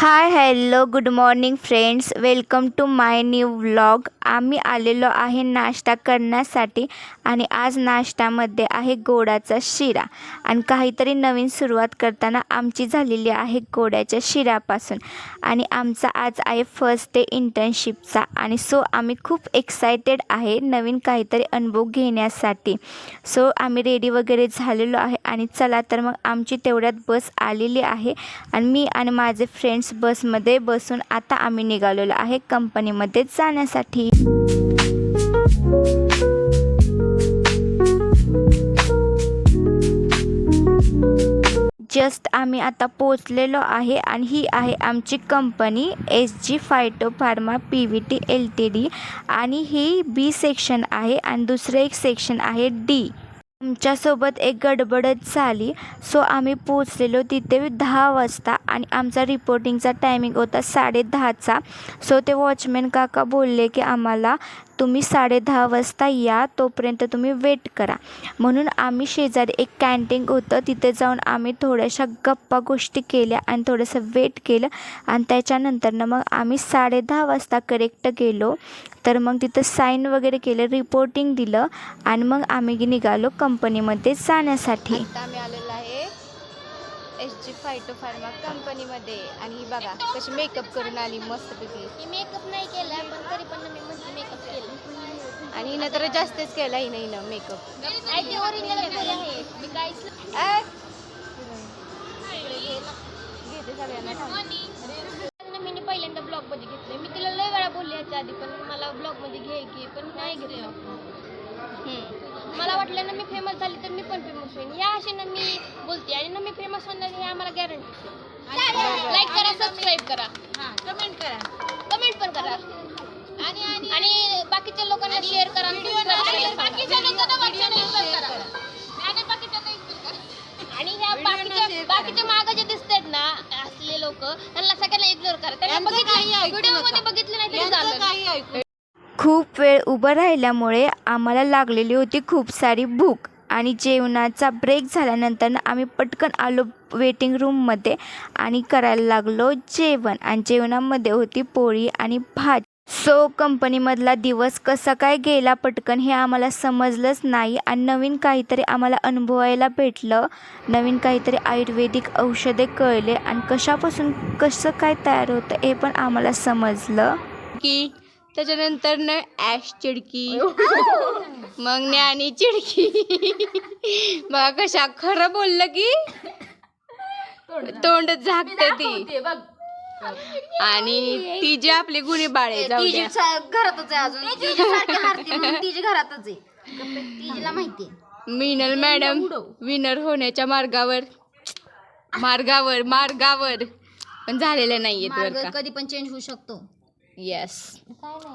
Hi hello good morning friends welcome to my new vlog आम्ही आलेलो आहे नाश्ता करण्यासाठी आणि आज नाश्त्यामध्ये आहे गोडाचा शिरा. आणि काहीतरी नवीन सुरुवात करताना आमची झालेली आहे गोड्याच्या शिऱ्यापासून. आणि आमचा आज आहे फर्स्ट डे इंटर्नशिपचा आणि सो आम्ही खूप एक्सायटेड आहे नवीन काहीतरी अनुभव घेण्यासाठी. सो आम्ही रेडी वगैरे झालेलो आहे आणि चला तर मग आमची तेवढ्यात बस आलेली आहे. आणि मी आणि माझे फ्रेंड्स बसमध्ये बसून आता आम्ही निघालेलो आहे कंपनीमध्ये जाण्यासाठी. जस्ट आम्ही आता पोचलेलो आहे आणि ही आहे आमची company S G phyto pharma P V T L T D. आणि ही बी सेक्शन आहे आणि दुसरं एक सेक्शन आहे डी. आमच्यासोबत एक गडबडच झाली. सो आम्ही पोचलेलो तिथे दहा वाजता आणि आमचा रिपोर्टिंगचा टायमिंग होता साडे दहाचा. सो ते वॉचमॅन काका बोलले की आम्हाला तुम्ही साडे दहा वाजता या तोपर्यंत तुम्ही वेट करा. म्हणून आम्ही शेजारी एक कॅन्टीन होतं तिथे जाऊन आम्ही थोड्याशा गप्पा गोष्टी केल्या आणि थोडंसं वेट केलं. आणि त्याच्यानंतरनं मग आम्ही साडे दहा वाजता करेक्ट गेलो. तर मग तिथं साईन वगैरे केलं रिपोर्टिंग दिलं आणि मग आम्ही निघालो कंपनीमध्ये जाण्यासाठी. आता आम्ही आलेलो आहे एस जी फायटो फार्मा कंपनीमध्ये आणि ही बघा कशी मेकअप करून आली मस्तपैकी. मी मेकअप हिनं तर जास्तच केला हिनं हिनं मेकअप मी पहिल्यांदा ब्लॉग मध्ये घेतले मी तिला लय वेळा बोलली याच्या आधी पण मला ब्लॉग मध्ये घे की पण नाही घेतलं. हम्म. मला वाटलं ना मी फ़ेमस झाली तर मी पण फ़ेमस होईन. या आशेनं मी बोलते. आणि ना मी फ़ेमस होणार हे आम्हाला गॅरंटी लाईक करा सबस्क्राईब करा. कमेंट करा शेअर करा. आणि बाकीच्या लोकांना करा. आणि बाकीच्या आणि ह्या बाकीच्या बाकीच्या मागं जे दिसतात ना असले लोक त्यांना सगळ्यांना इग्नोर करा. त्यांना बघितलं व्हिडिओमध्ये बघितलं नाही तरी चालेल. खूप वेळ उभं राहिल्यामुळे आम्हाला लागलेली होती खूप सारी भूक आणि जेवणाचा ब्रेक झाल्यानंतर आम्ही पटकन आलो वेटिंग रूममध्ये आणि करायला लागलो जेवण. आणि जेवणामध्ये होती पोळी आणि भात. सो कंपनीमधला दिवस कसा काय गेला पटकन हे आम्हाला समजलंच नाही आणि नवीन काहीतरी आम्हाला अनुभवायला भेटलं. नवीन काहीतरी आयुर्वेदिक औषधे कळले आणि कशापासून कसं काय तयार होतं हे पण आम्हाला समजलं. की त्याच्यानंतर न ॲश चिडकी. मग ज्ञानी चिडकी. बघा कशा खरं बोललं की. तोंड झाकते. ती. आणि ती जी आपली गुणी बाळे जाऊ द्या. घरातच आहे अजून. तिची सारखी हारते म्हणून तिची घरातच आहे. तिला माहिती मिनल मॅडम विनर होण्याच्या मार्गावर मार्गावर मार्गावर. पण झालेलं नाहीयेत मार्ग बरं का? कधी पण चेंज होऊ शकतो. येस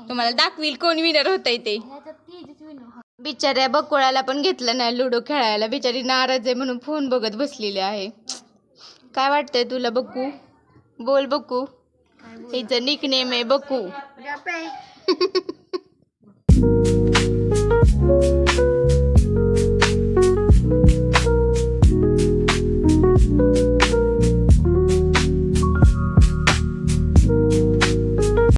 तुम्हाला दाखवील कोण विनर होतंय ते. बिचाऱ्या बकुळाला पण घेतलं नाही लुडो खेळायला. बिचारी नाराज आहे म्हणून फोन बघत बसलेली आहे. काय वाटतंय तुला बक्कू बोल बकू हिचं निकनेम आहे बकू